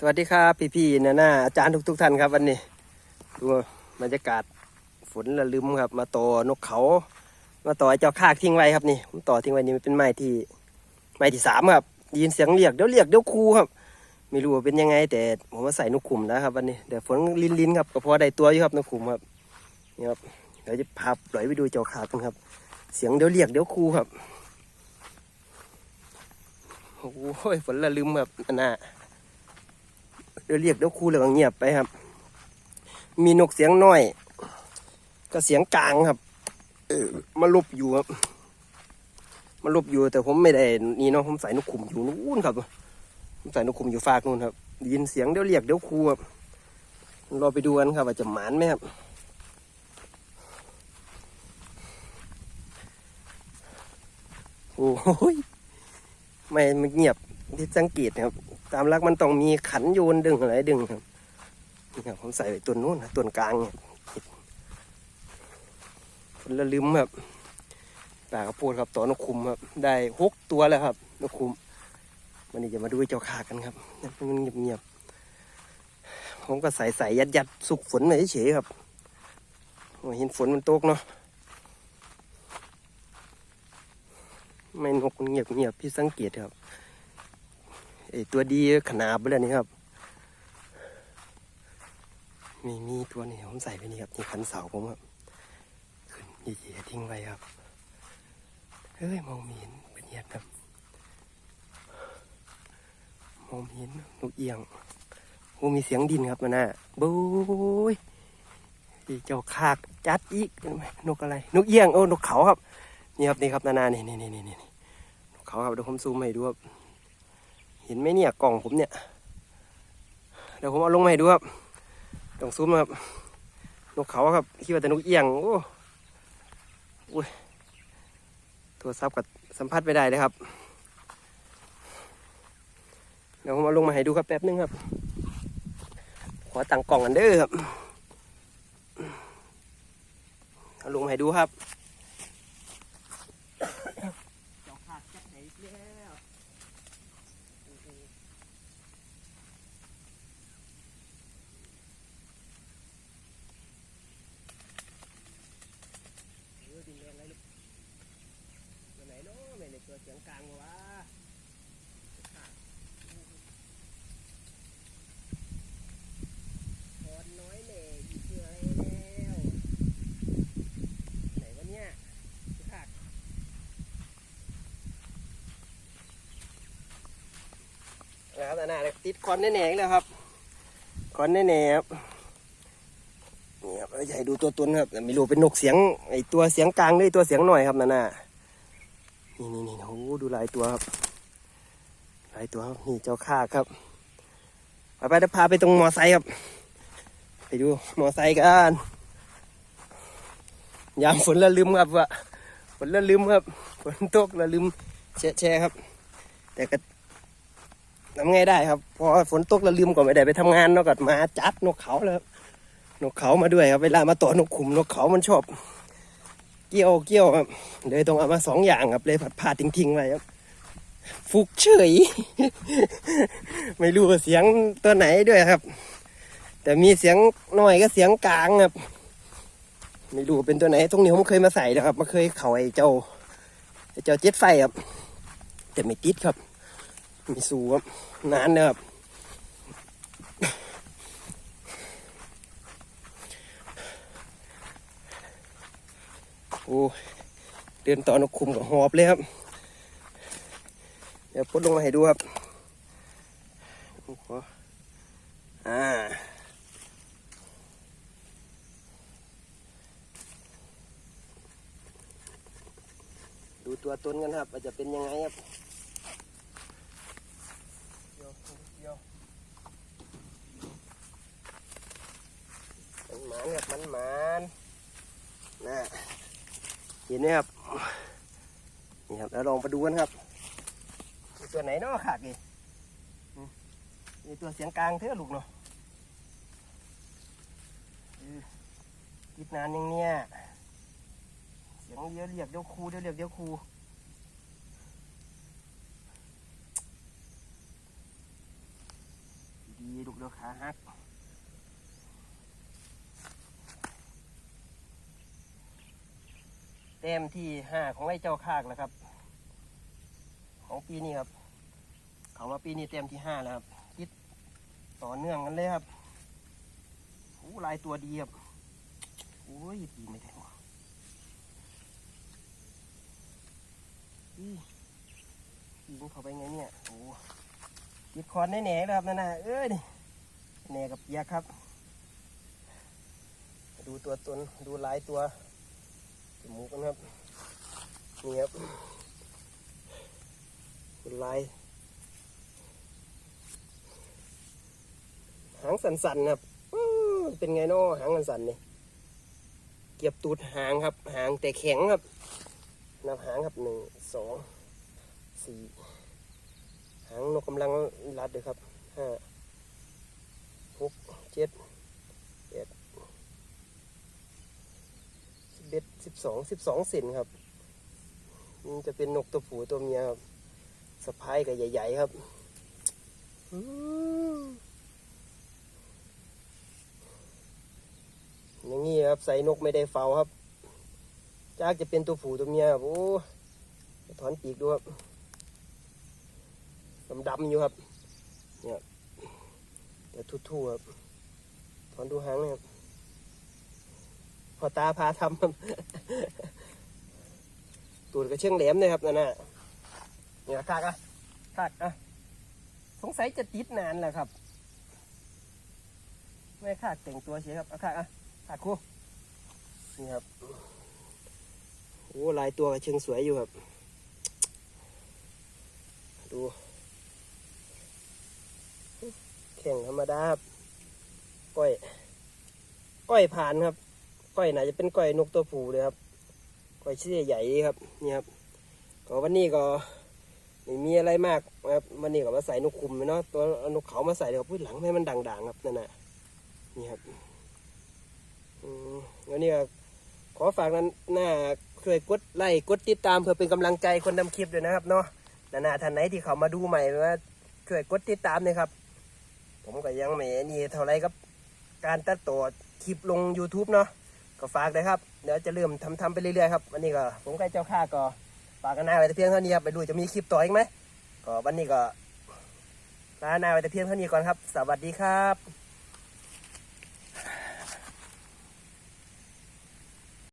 สวัสดีครับพี่ๆนะน่าอาจารย์ทุกๆท่านครับวันนี้ดูบรรยากาศฝนละลืมครับ มาต่อนกเขา มาต่อเจ้าคากทิ้งไว้ครับนี่ผมต่อทิ้งไว้นี่มันเป็นไม้ที่ไม้ที่สามครับยินเสียงเรียกเดี๋ยวเรียกเดี๋ยวครูครับ ไม่รู้ว่าเป็นยังไง แต่ผมมาใส่นกขุมนะครับวันนี้เดี๋ยวฝนลินลินๆครับก็พอได้ตัวอยู่ครับนกขุมครับนี่ครับเดี๋ยวจะพาปล่อยไปดูเจ้าคากกันครับ เสียงเดี๋ยวเรียกเดี๋ยวครูครับโอ้โหฝนละลืมครับอันน่ะ เดี๋ยวเรียกเดี๋ยวครูเลยก็เงียบไปครับ มีนกเสียงน้อยก็เสียงกลางครับ เออมาลบอยู่ครับมาลบอยู่แต่ผมไม่ได้นี่เนาะผมใส่นกขุมอยู่นู้นครับผมใส่นกขุมอยู่ฝากนู้นครับยินเสียงเดี๋ยวเรียกเดี๋ยวครูครับเราไปดูกันครับ ว่าจะหมานไหมครับโอ้ยไม่มันเงียบที่สังเกตนะครับ ตามรักมันต้องมีขันโยนดึงอะไรดึงครับนี่ครับผมใส่ไว้ตัวนู้นตัวกลางเนี่ยคนละลืมครับปากระโพดครับต่อนกคุมครับ ได้หกตัวแล้วครับนกคุมวันนี้จะมาดูไอเจ้าขากันครับมันเงียบๆผมก็ใส่ใส่ยัดยัดสุกฝนเฉยๆครับโอ้ยเห็นฝนมันตกเนาะไม่นกเงียบเงียบๆพี่สังเกตครับ ไอตัวดีขนาบไปแล้วนี่ครับมีมีตัวนี้ผมใส่ไปนี่ครับนี่ขันเสาผมครับขึ้นเหยียทิ้งไว้ครับเฮ้ยมองม่เห็นเป็นเหยียดครับมองไม่เห็นนกเอียงโอ้มีเสียงดินครับมันน่ะบู๊ยอีเจ้าคากจัดอีกนไหมนกอะไร นกเอียงโอ้นกเขาครับนี่ครับนี่ครับนานานี่นี่นี่นี่นี่นกเขาครับเดี๋ยวผมซูมให้ดูครับ เห็นไหมเนี่ยกล่องผมเนี่ย เดี๋ยวผมเอาลงมาให้ดูครับต้องซูมครับ นกเขาครับคิดว่าแต่นกเอียง โอ้โอ้ยโทรศัพท์กับสัมผัสไม่ได้เลยครับ เดี๋ยวผมเอาลงมาให้ดูครับแป๊บนึงครับ ขอตั้งกล่องกันเด้อครับ เอาลงมาให้ดูครับเจ้าขาดจับไหนแล้ว เออดินแรงไรลูกตัวไหนเนาะไม่ในตัวเสียงกลางวะถอนน้อยแหน่ยีเชื่ออะไรแล้ว ไหนวะเนี่ยขาด แล้วแต่หน้าเลยติดคอนแน่ๆแล้วครับคอนแน่ๆครับนี่ครับให้ดูตัวตนครับแต่ไม่รู้เป็นนกเสียงไอตัวเสียงกลางด้วยตัวเสียงหน่อยครับนั่นน่ะนี่นี่นี่โอ้ดูหลายตัวครับหลายตัวครับนี่เจ้าข้าครับไปไปเดี๋ยวพาไปตรงมอไซค์ครับ ไปดูมอไซค์กันยามฝนละลืมครับว่าฝนละลืมครับฝนตกละลืมแช่แช่ครับ แต่ก็ ทำไงได้ครับพอฝนตกละลืมก็ไม่ได้ไปทำงานเนาะก็มาจับนกเขาแล้วนกเขามาด้วยครับเวลามาต่อนกขุมนกเขามันชอบ เกี่ยวเกี่ยวครับเลยต้องเอามาสองอย่างครับเลยผัดผ่าทิ้งๆไว้ครับฟุกเฉย ไม่รู้เสียงตัวไหนด้วยครับ แต่มีเสียงหน่อยก็เสียงกลางครับไม่รู้เป็นตัวไหนตรงนี้ผมเคยมาใส่แล้วครับมาเคยเขาไอ้เจ้าไอ้เจ้าเจ็ดไฟครับ แต่ไม่ติดครับ มีสูครับนานนะครับโอ้เดินต่อนกคุมกับหอบเลยครับ เดี๋ยวพุดลงมาให้ดูครับโอ้โหอ่าดูตัวตนกันครับว่าจะเป็นยังไงครับเดี๋ยวเดี๋ยวมันหมานครับมันหมานน่ะเห็นไหมครับนี่ครับแล้วลองไปดูกันครับมีตัวไหนเนาะขาดนี่อืมมีตัวเสียงกลางเท่าลูกเนาะเออคิดนานยังเนี่ยเสียงเยอะเรียกเดี๋ยวครูเดี๋ยวเรียกเดี๋ยวครูดีลูกเดียวขาหัก เต็มที่ห้าของไอ้เจ้าคากแล้วครับ ของปีนี้ครับเขามาปีนี้เต็มที่ห้าแล้วครับคิดต่อเนื่องกันเลยครับโอ้ลายตัวดีครับโอ้ยปีไม่ได้ว่ะอีปีนเขาไปไงเนี่ยโอ้ติดคอนแน่ๆเลยครับนั่นนะเอ้ยนี่แน่กับเปียกครับ ดูตัวตนดูลายตัว จมูกันครับนี่ครับเป็นลายหางสันๆครับเป็นไงเนาะหางสันๆนี่เก็บตูดหางครับ หางแต่แข็งครับนับหางครับหนึ่งสองสี่หางนกกำลังรัดเลยครับห้าหกเจ็ดแปด สิบเอ็ดสิบสองสิบสองเซนครับมันจะเป็นนกตัวผู้ตัวเมียครับสะพายกับใหญ่ ๆ ครับอย่างนี้ครับ ใส่นกไม่ได้เฝ้าครับจากจะเป็นตัวผู้ตัวเมียครับโอ้ถอนปีกดูครับดำดำๆอยู่ครับ เนี่ยแต่ทุ่ๆครับถอนดูหางเลยครับ พอตาพาทำตูดกระเชื่องแหลมเลยครับนั่นน่ะเนี่ยคากอะคากอะสงสัยจะติดนานแหละครับไม่คากแต่งตัวเฉยครับเอาคากอะขาดคู่นี่ครับโอ้ลายตัวกระเชิงสวยอยู่ครับ ดูแข่งธรรมดาครับก้อยก้อยผ่านครับ ก้อยน่าจะเป็นก้อยนกตัวผู้เลยครับก้อยเชื่อใหญ่ครับนี่ครับก็วันนี้ก็ไม่มีอะไรมากนะครับวันนี้ก็มาใส่นกคุมเนาะตัวนกเขามาใส่เดี๋ยวพูดหลังให้มันด่างๆครับนั่นน่ะนี่ครับอืมแล้วนี่ขอฝากนั้นหน้าช่วยกดไลค์กดติดตามเพื่อเป็นกำลังใจคนทำคลิปด้วยนะครับเนาะนานาท่านไหนที่เขามาดูใหม่ว่าช่วยกดติดตามนะครับ ผมก็ยังไม่นี่เท่าไรครับ การตัดต่อคลิปลง YouTube เนาะ ก็ฝากเลยครับ เดี๋ยวจะเริ่มทำทำไปเรื่อยๆครับวันนี้ก็ผมใกล้เจ้าข้าก็ฝากกันหน้าไว้แต่เพียงเท่านี้ครับไปดูจะมีคลิปต่ออีกไหมก็วันนี้ก็ลาหน้าไว้แต่เพียงเท่านี้ก่อนครับ สวัสดีครับ